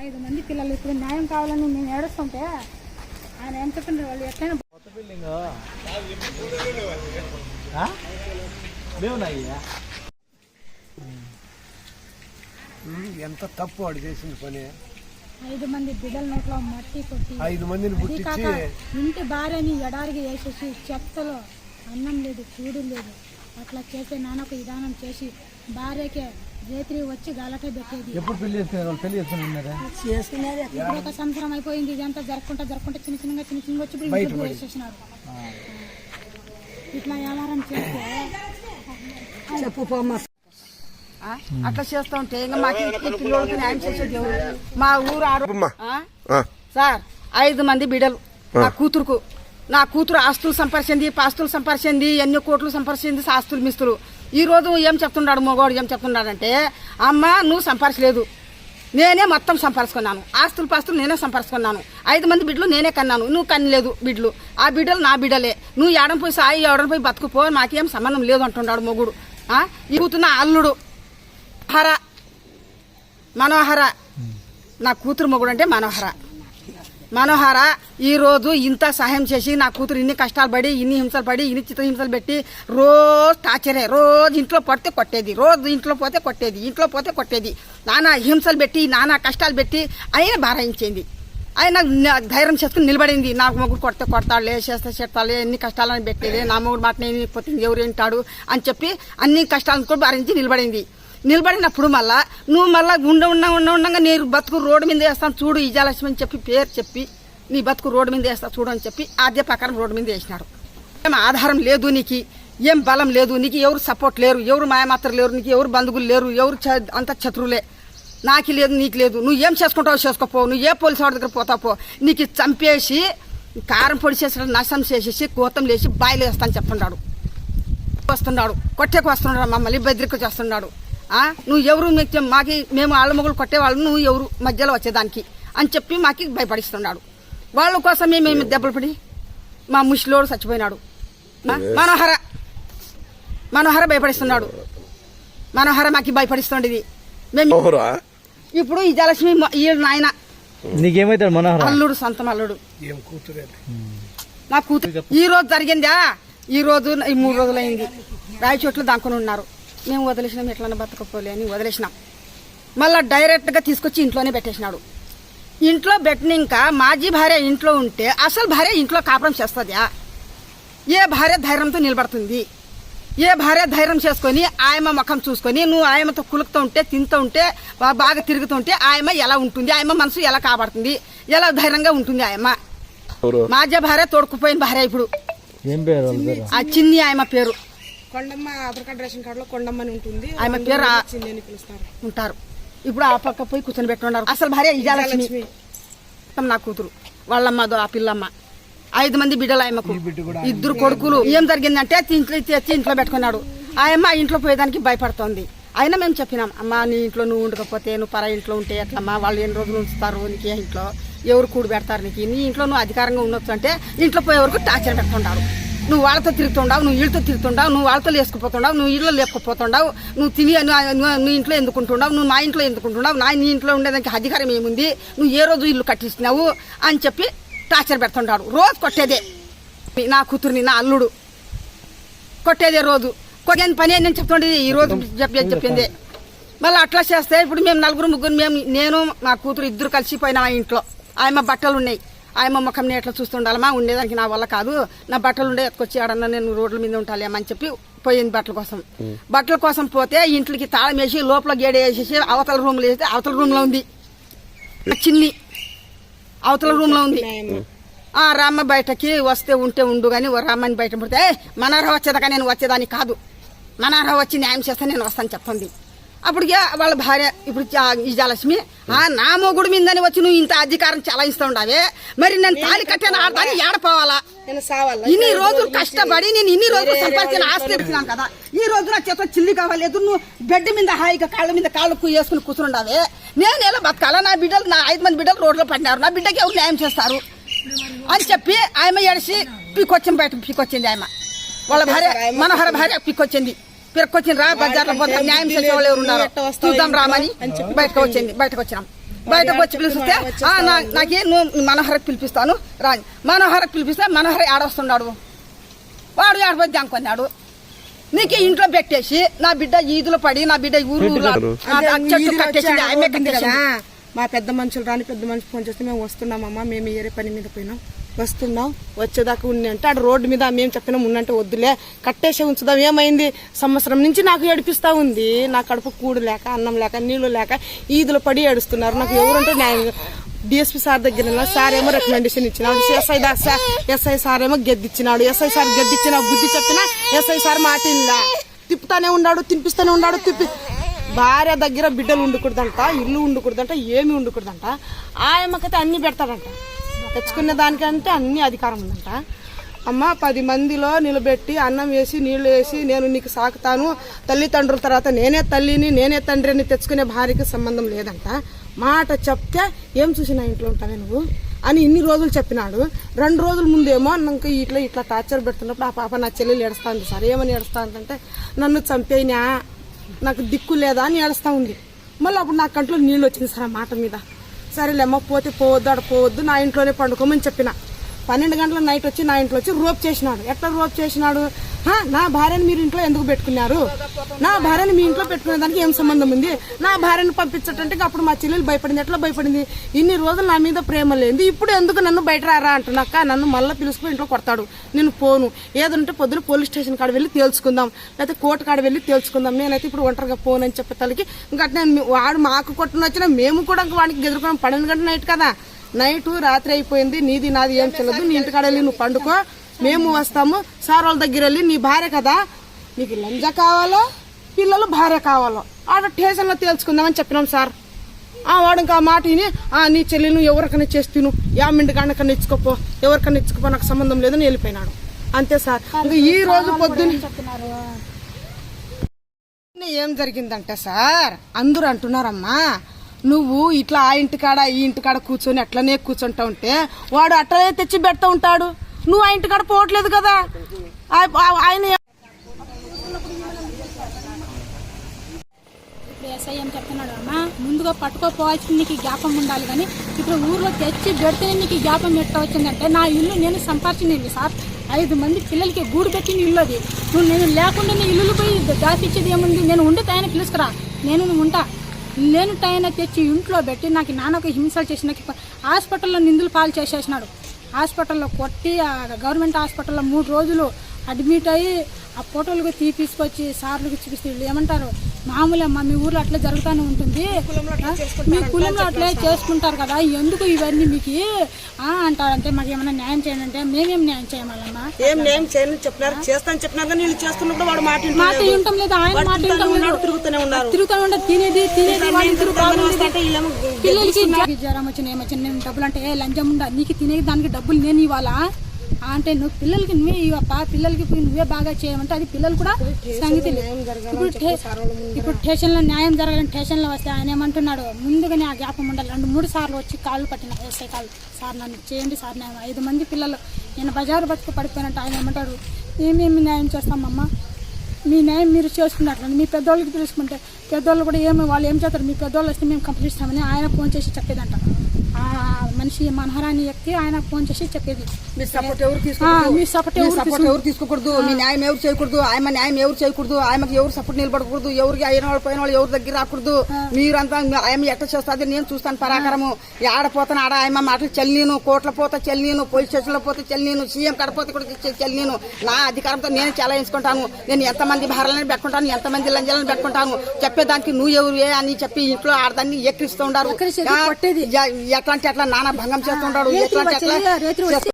ఐదు మంది పిల్లలు ఇప్పుడు న్యాయం కావాలని మేము ఏడుస్తుంటే ఆయన ఏం చెప్పిండ్రు వాళ్ళు ఎట్లయినా కొత్త బిల్డింగ్. మేమున్నాయి ఎంత తప్పు వాడు చేసిన పని. ఐదు మంది బిడ్డల నోట్లో మట్టి కొట్టి ఐదు మందిని పుట్టించి కాక ఇంటి భార్యని ఎడారికి వేసేసి చెత్తలో అన్నం లేదు కూడు లేదు. అట్లా చేసే నాన్నకు విధానం చేసి భార్యకే రేత్రి వచ్చి గలట పెట్టేది. ఎప్పుడు పెళ్ళి చేసుకున్నారు వాళ్ళు పెళ్ళి ఇప్పుడు ఒక సంవత్సరం అయిపోయింది ఇదంతా జరుపుకుంటా జరుపుకుంటా చిన్న చిన్నగా చిన్న చిన్నగా వచ్చి ఇప్పుడు ఇంట్లో వేసేసినారు ఇట్లా వ్యవహారం చేస్తే ఆ? అట్లా చేస్తూ ఉంటే ఇంకా మాకు ఈ పిల్లోడికి న్యాయం చేసేది ఎవరు? మా ఊరు ఆరు ఆ? సార్ ఐదు మంది బిడ్డలు. నా కూతురుకు. నా కూతురు ఆస్తులు సంపరిచింది పాస్తులు సంపరిచింది ఎన్ని కోట్లు సంపరిచింది ఆస్తులు మిస్తులు. ఈ రోజు ఏం చెప్తున్నాడు మగవాడు ఏం చెప్తున్నాడంటే అమ్మ నువ్వు సంపరచలేదు. నేనే మొత్తం సంపరుచుకున్నాను. ఆస్తులు పాస్తులు నేనే సంపరుచుకున్నాను. ఐదు మంది బిడ్డలు నేనే కన్నాను. నువ్వు కనలేదు బిడ్డలు. ఆ బిడ్డలు నా బిడ్డలే. నువ్వు ఏడం పోయి సాయి ఏడం పోయి బతుకుపో నాకేం సంబంధం లేదు అంటున్నాడు మొగుడు? ఈ కూతున్న అల్లుడు. హర. మనోహర. నా కూతురు మొగుడు అంటే మనోహర. మనోహర ఈరోజు ఇంత సహాయం చేసి నా కూతురు ఇన్ని కష్టాలు పడి ఇన్ని హింసలు పడి ఇన్ని చిత్రహింసలు పెట్టి రోజు టార్చరే రోజు ఇంట్లో పడితే కొట్టేది రోజు ఇంట్లో పోతే కొట్టేది ఇంట్లో పోతే కొట్టేది. నానా హింసలు పెట్టి నానా కష్టాలు పెట్టి ఆయన భారాయించింది. ఆయన ధైర్యం చేసుకుని నిలబడింది. నాకు మొగుడు కొడితే కొడతాడు చేస్తే చేస్తాలే ఎన్ని కష్టాలని పెట్టేది నా మొగుడు మాట నేను పోతుంది ఎవరు వింటాడు అని చెప్పి అన్ని కష్టాలను కూడా భరించి నిలబడింది. నిలబడినప్పుడు మళ్ళా నువ్వు మళ్ళా ఉండ ఉన్న ఉండ ఉండగా నేను బతుకు రోడ్డు మీద వేస్తాను చూడు విజయలక్ష్మి అని చెప్పి పేరు చెప్పి నీ బతుకు రోడ్డు మీద వేస్తా చూడు అని చెప్పి ఆద్య ప్రకారం రోడ్డు మీద వేసినాడు. ఏం ఆధారం లేదు నీకు ఏం బలం లేదు నీకు ఎవరు సపోర్ట్ లేరు ఎవరు మాయమాత్రలు లేరు నీకు ఎవరు బంధువులు లేరు ఎవరు అంత శత్రువులే. నాకు లేదు నీకు లేదు నువ్వు ఏం చేసుకుంటావు చేసుకోపో నువ్వు ఏ పోలీసు వాడి దగ్గర పోతావు పో. నీకు చంపేసి కారం పొడి చేసిన నష్టం చేసేసి కోతం లేచి బాయిలు వేస్తాను చెప్తున్నాడు వస్తున్నాడు కొట్టేకు వస్తున్నాడు మమ్మల్ని బెదిరికి చేస్తున్నాడు నువ్వు ఎవరు మీకు మాకి మేము ఆళ్ళ మొగులు కొట్టేవాళ్ళు నువ్వు ఎవరు మధ్యలో వచ్చేదానికి అని చెప్పి మాకి భయపడిస్తున్నాడు. వాళ్ళ కోసమే మేము దెబ్బలు పడి? మా ముష్లోడు చచ్చిపోయినాడు. మనోహర. మనోహర భయపడిస్తున్నాడు. మనోహర మాకి భయపడిస్తుండేది మేము ఇప్పుడు ఈ జలక్ష్మి ఈ నాయన. నీకేమైతాడు మనోహర? అల్లుడు సొంతం అల్లుడు. ఏం కూతురే మా కూతురు. ఈ రోజు జరిగిందా? ఈ రోజు ఈ మూడు రోజులైంది. రాయి చెట్లు దాక్కుని ఉన్నారు. మేము వదిలేసినాం ఎట్లన్నా బతకపోలే అని వదిలేసినాం. మళ్ళా డైరెక్ట్గా తీసుకొచ్చి ఇంట్లోనే పెట్టేసినాడు. ఇంట్లో పెట్టినాక మాజీ భార్య ఇంట్లో ఉంటే అసలు భార్య ఇంట్లో కాపురం చేస్తుందా? ఏ భార్య ధైర్యంతో నిలబడుతుంది? ఏ భార్య ధైర్యం చేసుకొని ఆయమ ముఖం చూసుకొని నువ్వు ఆయమతో కులుకుతూ ఉంటే తింటూ ఉంటే బాగా తిరుగుతూ ఉంటే ఆయమ ఎలా ఉంటుంది? ఆయమ మనసు ఎలా కాపాడుతుంది? ఎలా ధైర్యంగా ఉంటుంది ఆయమ మాజీ భార్య తోడుకుపోయిన భార్య ఇప్పుడు. ఆ చిన్ని ఆయమ పేరు. Kondamma Aadhaar card ration card లో కొండమ్మ అని ఉంటుంది. ఆమె పేరు ఆ- చిన్ని అని పిలుస్తారు. ఉంటారు. ఇప్పుడు ఆ పక్క పోయి కూర్చొని పెట్టున్నారు. అసలు భార్య ఇజాలక్ష్మి నా కూతురు. వాళ్ళమ్మ ఆ పిల్లమ్మ. ఐదు మంది బిడ్డలు ఆయమ్మకు ఇద్దరు కొడుకులు. ఏం జరిగిందంటే ఇంట్లో తెచ్చి ఇంట్లో పెట్టుకున్నాడు. ఆయమ్మ ఆ ఇంట్లో పోయేదానికి భయపడుతోంది. అయినా మేము చెప్పినాం అమ్మా నీ ఇంట్లో నువ్వు ఉండకపోతే నువ్వు పర ఇంట్లో ఉంటే ఎట్లమ్మా? వాళ్ళు ఎన్ని రోజులు ఉంచుతారు నీకు ఏ ఇంట్లో? ఎవరు కూడి పెడతారు నీకు? నీ ఇంట్లో నువ్వు అధికారంగా ఉండొచ్చు అంటే ఇంట్లో పోయే వరకు టార్చర్ పెట్టుకుంటారు నువ్వు వాళ్ళతో తిరుగుతుండావు నువ్వు వీళ్ళతో తిరుగుతుండావు నువ్వు వాళ్ళతో లేసుకుపోతుండావు నువ్వు ఇళ్ళలో లేకపోతుండావు నువ్వు తిని నువ్వు- నీ ఇంట్లో ఎందుకుంటున్నావు నువ్వు మా ఇంట్లో ఎందుకుంటున్నావు నా నీ ఇంట్లో ఉండేదానికి అధికారం ఏముంది నువ్వు ఏ రోజు ఇల్లు కట్టిస్తున్నావు అని చెప్పి టార్చర్ పెడుతుంటాడు రోజు కొట్టేదే. నా కూతుర్ని నా అల్లుడు కొట్టేదే రోజు. కొట్టేది పని నేను చెప్తుండేది ఈ రోజు చెప్పి చెప్పింది మళ్ళీ అట్లా చేస్తే ఇప్పుడు మేము నలుగురు ముగ్గురు మేము నేను మా కూతురు ఇద్దరు కలిసిపోయినా ఆ ఇంట్లో. ఆయమ్మ బట్టలు ఉన్నాయి ఆయమ్మ ముఖం నేను ఎట్లా చూస్తుండాలమ్మా ఉండేదానికి నా వల్ల కాదు. నా బట్టలు ఉండే ఎత్తుకొచ్చి ఆడన్నా నేను రోడ్ల మీద ఉంటాలేమని అని చెప్పి పోయింది బట్టల కోసం. బట్టల కోసం పోతే ఇంట్లోకి తాళం వేసి లోపల గేడ వేసేసి అవతల రూమ్లో వేస్తే అవతల రూమ్లో ఉంది. చిన్ని అవతల రూమ్లో ఉంది. ఆ రామ్మ బయటకి వస్తే ఉంటే ఉండు కానీ ఓ రామ్మని బయట పడితే "ఏయ్, మనారా వచ్చేదాకా నేను వచ్చేదాన్ని కాదు. మనారా వచ్చి న్యాయం చేస్తే నేను వస్తాను చెప్తుంది. అప్పుడు వాళ్ళ భార్య ఇప్పుడు ఆ నా మొగుడు మీదని వచ్చి నువ్వు ఇంత అధికారం చలాయిస్తూ ఉండావే? మరి నేను తాళి కట్టాను ఆడదాన్ని ఏడపోవాలా? ఇన్ని రోజులు కష్టపడి నేను ఇన్ని రోజులు సంపాదించిన ఆస్తి కదా. ఈ రోజు నా చేత చిల్లి కావాలేదు నువ్వు బెడ్ మీద హాయిగా కాళ్ళ మీద కాళ్ళు కు- వేసుకుని కూర్చుండావే నేను ఎలా బతకాలా? నా బిడ్డలు నా ఐదు మంది బిడ్డలు రోడ్లో పడినారు. నా బిడ్డకి ఎవరు న్యాయం చేస్తారు? అని చెప్పి ఆమె ఎడిసి పీకొచ్చింది బయట పీకొచ్చింది ఆమె. వాళ్ళ భార్య మనోహర భార్య పీకొచ్చింది. పిరకొచ్చింది రా బజార్లో పోతే న్యాయం చేసే వాళ్ళు ఎవరు ఉన్నారు? చూద్దాం రామని బయటకు వచ్చింది బయటకు వచ్చినాం. బయటకు వచ్చి నా- నాకే నువ్వు మనోహరకు పిలిపిస్తాను? రాని మనోహరకు పిలిపిస్తే మనోహర ఆడొస్తున్నాడు వాడు ఆడపోతే అనుకున్నాడు నీకు ఇంట్లో పెట్టేసి నా బిడ్డ ఈదులో పడి నా బిడ్డ ఊరు. మా పెద్ద మనుషులు రాని పెద్ద మనిషి ఫోన్ చేస్తే మేము వస్తున్నామమ్మా మేము ఏరే పని మీద పోయినాం. వస్తున్నాం వచ్చేదాకా ఉండి అంటే అక్కడ రోడ్డు మీద మేము చెప్పినాం ఉన్నంటే వద్దులే కట్టేసి ఉంచుదాం. ఏమైంది? సంవత్సరం నుంచి నాకు ఏడిపిస్తా ఉంది. నా కడుపు కూడు లేక అన్నం లేక నీళ్ళు లేక ఈదులు పడి ఏడుస్తున్నారు. నాకు ఎవరంటే న్యాయం. డిఎస్పీ సార్ దగ్గర సార్ ఏమో రికమెండేషన్ ఇచ్చినాడు. SI Das sir SI sir ఏమో గెద్దిచ్చినాడు. ఎస్ఐ సార్ గెద్దిచ్చిన బుద్ధి చెప్పినా ఎస్ఐ సార్ మాట ఇల్లా తిప్పుతానే ఉన్నాడు తినిపిస్తానే ఉన్నాడు తిప్పి భార్య దగ్గర బిడ్డలు ఉండకూడదంట ఇల్లు ఉండకూడదంట ఏమి ఉండకూడదంట. ఆయమ్మకైతే అన్ని పెడతాడంట. తెచ్చుకునే దానికంటే అన్ని అధికారం ఉందంట. అమ్మ పది మందిలో నిలబెట్టి అన్నం వేసి నీళ్ళు వేసి నేను నీకు సాకుతాను. తల్లిదండ్రుల తర్వాత నేనే తల్లిని నేనే తండ్రిని తెచ్చుకునే భార్యకి సంబంధం లేదంట. మాట చెప్తే ఏం చూసి నా ఇంట్లో ఉంటావే నువ్వు? అని ఇన్ని రోజులు చెప్పినాడు. రెండు రోజుల ముందేమో నాకు ఇట్లా ఇట్లా టార్చర్ పెడుతున్నప్పుడు ఆ పాప నా చెల్లెలు ఏడుస్తాంది. సార్ ఏమని ఏడుస్తా ఉందంటే నన్ను చంపేనా? నాకు దిక్కు లేదా? అని ఏడుస్తా ఉంది. మళ్ళీ అప్పుడు నా కంట్లో నీళ్ళు వచ్చింది సార్ ఆ మాట మీద. సరేలేమ్మా పోతే పోవద్దు ఆడ పోవద్దు నా ఇంట్లోనే పండుకోమని చెప్పిన. పన్నెండు గంటల నైట్ వచ్చి నా ఇంట్లో వచ్చి రోప్ చేసినాడు. ఎట్లా రోప్ చేసినాడు? నా భార్యను మీరు ఇంట్లో ఎందుకు పెట్టుకున్నారు? నా భార్యని మీ ఇంట్లో పెట్టుకునే దానికి ఏం సంబంధం ఉంది? నా భార్యను పంపించటంటే అప్పుడు మా చెల్లెలు భయపడింది. ఎట్లా భయపడింది? ఇన్ని రోజులు నా మీద ప్రేమ లేదు. ఇప్పుడు ఎందుకు నన్ను బయట రారా అంటున్నాక నన్ను మళ్ళీ పిలుచుకుని ఇంట్లో కొడతాడు. నేను పోను. ఏదంటే పొద్దున పోలీస్ స్టేషన్ కాడ వెళ్ళి తేల్చుకుందాం. లేకపోతే కోర్టు కాడ వెళ్ళి తేల్చుకుందాం. నేనైతే ఇప్పుడు ఒంటరిగా పోను అని చెప్పే తలకి ఇంకా నేను వాడు మాకు కొట్టును వచ్చినా మేము కూడా వానికి వాడికి పన్నెండు గంటల నైట్ కదా. నైట్ రాత్రి అయిపోయింది నీది నాది ఏం చెల్లదు నీ ఇంటికాడ వెళ్ళి నువ్వు పండుకో మేము వస్తాము సార్ వాళ్ళ దగ్గర వెళ్ళి నీ భార్య కదా నీకు లంజ కావాలో పిల్లలు భార్య కావాలో? ఆడ స్టేషన్లో తేల్చుకుందామని చెప్పినాం సార్. ఆ వాడు ఇంకా ఆ మాట విని ఆ నీ చెల్లి ఎవరికైనా చేస్తూ యా మిండికాడకన్నా ఇచ్చుకోపో ఎవరికైనా ఇచ్చుకోపో నాకు సంబంధం లేదని వెళ్ళిపోయినాడు. అంతే సార్. ఇంకా ఈ రోజు పొద్దున్న ఏం జరిగిందంటే సార్ అందరూ అంటున్నారమ్మా నువ్వు ఇట్లా ఆ ఇంటికాడ ఈ ఇంటికాడ కూర్చొని అట్లనే కూర్చుంటా ఉంటే వాడు అట్లనే తెచ్చి పెడతా ఉంటాడు. నువ్వు ఆ ఇంటికాడ పోవట్లేదు కదా. ఆ- ఆయన ఎస్ఐ ఏం చెప్తున్నాడు అమ్మా ముందుగా పట్టుకోపోవాల్సింది నీకు జ్ఞాపం ఉండాలి కానీ ఇప్పుడు ఊర్లో తెచ్చి పెడితేనే నీకు జ్ఞాపం ఎట్లా వచ్చిందంటే నా ఇల్లు నేను సంపాదించింది సార్. ఐదు మంది పిల్లలకి గూడు పెట్టిన ఇల్లు అది. నువ్వు నేను లేకుండా నీ ఇల్లు పోయి దాచిచ్చేది ఏముంది? నేను ఉండే టైం పిలుసుకురా. నేను నువ్వు ఉంటా. లేని టైం తెచ్చి ఇంట్లో పెట్టి నాకు నాన్నకు హింసలు చేసి నాకు హాస్పిటల్లో నిందులు పాలు చేసేసినాడు. హాస్పిటల్లో కొట్టి ఆ గవర్నమెంట్ హాస్పిటల్లో మూడు రోజులు అడ్మిట్ అయ్యి ఆ ఫోటోలకు తీపిసుకొచ్చి సార్లకు చూపిస్తే వీళ్ళు ఏమంటారు? మామూలే అమ్మా మీ ఊర్లో అట్లా జరుగుతూనే ఉంటుంది? మీ కులంలో అట్లే చేసుకుంటారు కదా ఎందుకు ఇవన్నీ మీకు అంటారంటే మాకు ఏమైనా న్యాయం చేయండి అంటే మేమేం న్యాయం చేయమల్లమ్మా ఏం నేను చేయను చెప్పినారు. చేస్తాను చెప్పినారు కానీ వీళ్ళు చేస్తున్నప్పుడు వాడు మాట. మాట వింటం లేదు ఆయన మాట వింటం తిరుగుతూనే ఉన్నారు. తినేది తినేది పిల్లలకి జ్వరం- వచ్చిన ఏమొచ్చిన డబ్బులు అంటే ఏ లంచం ఉండ నీకు తినే దానికి డబ్బులు నేను ఇవ్వాలా? అంటే నువ్వు పిల్లలకి నువ్వే ఇవ్వప్ప పిల్లలకి నువ్వే బాగా చేయమంటే అది పిల్లలు కూడా సంగతి. ఇప్పుడు ఇప్పుడు స్టేషన్లో న్యాయం జరగాలని స్టేషన్లో వస్తే ఆయన ఏమంటున్నాడు? ముందుగానే ఆ జ్ఞాపం ఉండాలి. రెండు మూడు సార్లు వచ్చి కాళ్ళు పట్టిన ఎస్ఐ కాళ్ళు. సార్ నన్ను చేయండి సార్ న్యాయం. ఐదు మంది పిల్లలు. నేను బజారు బతుకు పడిపోయినట్టు ఆయన ఏమంటాడు? ఏమేమి న్యాయం చేస్తామమ్మా? మీ న్యాయం మీరు చేసుకున్నట్లు మీ పెద్దోళ్ళకి తెలుసుకుంటే పెద్దోళ్ళు కూడా ఏమి వాళ్ళు ఏం చేస్తారు? మీ పెద్దోళ్ళు వస్తే మేము కంప్లీట్ ఇస్తామని ఆయన ఫోన్ చేసి చెప్పేదంట. ఆ మనిషి మనహరాని వ్యక్తి ఆయన ఫోన్ చేసి చెప్పేది. మీ సపోర్ట్ ఎవరు మీ సపోర్ట్ ఎవరు తీసుకోకూడదు? మీ న్యాయం ఎవరు చేయకూడదు? ఆయమ న్యాయం ఎవరు చేయకూడదు? ఆయమకి ఎవరు సపోర్ట్ నిలబడకూడదు? ఎవరికి అయిన వాళ్ళు పోయిన వాళ్ళు ఎవరి దగ్గర రాకూడదు? మీరంతా ఆయమ ఎట్లా చేస్తుంది? నేను చూస్తాను పరాకరము. ఆడపోతాను ఆడ ఆయమ మాటలు చెల్లిను కోట్ల పోతే చెల్లిను పోలీస్ స్టేషన్లో పోతే చెల్లిను సీఎం కడపోతే కూడా చెల్లిను నా అధికారంతో నేను చెలాయించుకుంటాను. నేను ఎంతమంది భారాలను పెట్టుకుంటాను ఎంతమంది లంజాలను పెట్టుకుంటాను చెప్పేదానికి నువ్వు ఎవరు ఏ అని చెప్పి ఇంట్లో ఆడదాన్ని ఎక్కిరిస్తూ ఉండారు ఎక్కిరిచేది, ఆ, కొట్టేది. ఎ- ఎట్లా అట్లా నానా భంగం చేస్తుంటాడు రేత్రి ఎట్లా అంటే వచ్చి- అట్లా